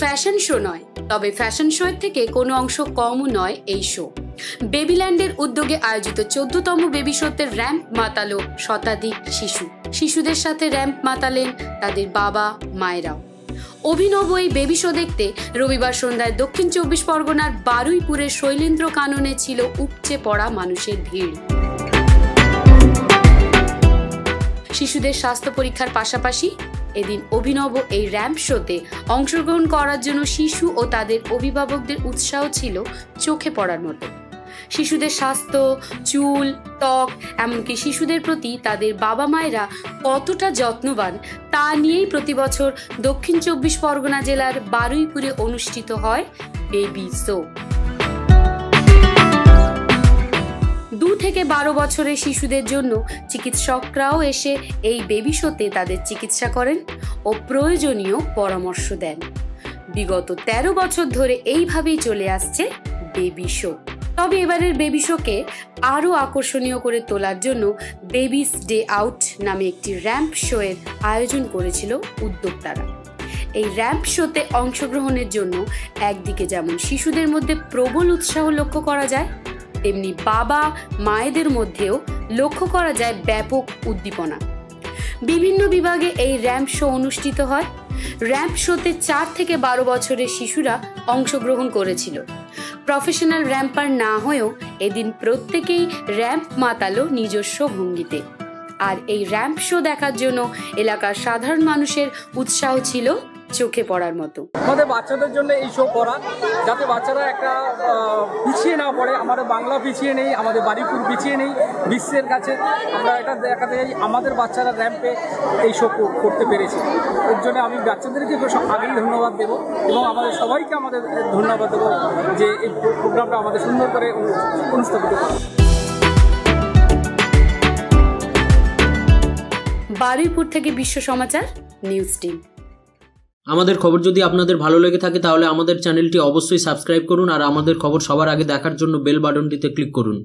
Fashion show নয়, তবে fashion show এর থেকে কোনো অংশ কমও নয় এই শো বেবিল্যান্ডের উদ্যোগে আয়োজিত চোদ্দতম বেবি শোতে র্যাম্প মাতালো শতাধিক শিশু। শিশুদের সাথে র্যাম্প মাতালেন তাদের বাবা, মায়েরাও। অভিনব এই বেবি শো দেখতে রবিবার সন্ধ্যায় দক্ষিণ চব্বিশ পরগনার বারুইপুরের শৈলেন্দ্র কাননে ছিল উপচে পড়া মানুষের ভিড়। শিশুদের স্বাস্থ্য পরীক্ষার পাশাপাশি এদিন অভিনব এই র্যাম্প শোতে অংশগ্রহণ করার জন্য শিশু ও তাদের অভিভাবকদের উৎসাহ ছিল চোখে পড়ার মতো। শিশুদের স্বাস্থ্য, চুল, ত্বক, এমনকি শিশুদের প্রতি তাদের বাবা মায়েরা কতটা যত্নবান তা নিয়েই প্রতি বছর দক্ষিণ চব্বিশ পরগনা জেলার বারুইপুরে অনুষ্ঠিত হয় বেবি শো বারো বছরের শিশুদের জন্য চিকিৎসকরাও এসে এই বেবি শোতে তাদের চিকিৎসা করেন ও প্রয়োজনীয় পরামর্শ দেন। বিগত ১৩ বছর ধরে এইভাবেই চলে আসছে বেবি শো তবে এবারের বেবি শোকে আরও আকর্ষণীয় করে তোলার জন্য বেবিস ডে আউট নামে একটি র্যাম্প শো এর আয়োজন করেছিল উদ্যোক্তারা। এই র্যাম্প শোতে অংশগ্রহণের জন্য একদিকে যেমন শিশুদের মধ্যে প্রবল উৎসাহ লক্ষ্য করা যায় তেমনি বাবা, মায়েদের মধ্যেও লক্ষ্য করা যায় ব্যাপক উদ্দীপনা। বিভিন্ন বিভাগে এই র্যাম্প শো অনুষ্ঠিত হয়। র্যাম্প শোতে চার থেকে বারো বছরের শিশুরা অংশগ্রহণ করেছিল। প্রফেশনাল র্যাম্পার না হয়েও এদিন প্রত্যেকেই র্যাম্প মাতালো নিজস্ব ভঙ্গিতে। আর এই র্যাম্প শো দেখার জন্য এলাকার সাধারণ মানুষের উৎসাহ ছিল চোখে পড়ার মতো। আমাদের বাচ্চাদের জন্য এই শো করা যাতে বাচ্চারা একটা পিছিয়ে না পড়ে। আমাদের বাংলা পিছিয়ে নেই আমাদের বাড়িপুর পিছিয়ে নেই বিশ্বের কাছে। আমরা এটা দেখাতে চাই আমাদের বাচ্চারা র্যাম্পে এই শো করতে পেরেছে। এর জন্য আমি বাচ্চাদেরকে সব আগেই ধন্যবাদ দেবো এবং আমাদের সবাইকে আমাদের ধন্যবাদ দেবো যে এই প্রোগ্রামটা আমাদের সুন্দর করে অনুষ্ঠিত অনুস্থাপিত বারুইপুর থেকে বিশ্ব সমাচার নিউজ টিম। আমাদের খবর যদি আপনাদের ভালো লেগে থাকে তাহলে আমাদের চ্যানেলটি অবশ্যই সাবস্ক্রাইব করুন আর আমাদের খবর সবার আগে দেখার জন্য বেল বাটনটিতে ক্লিক করুন।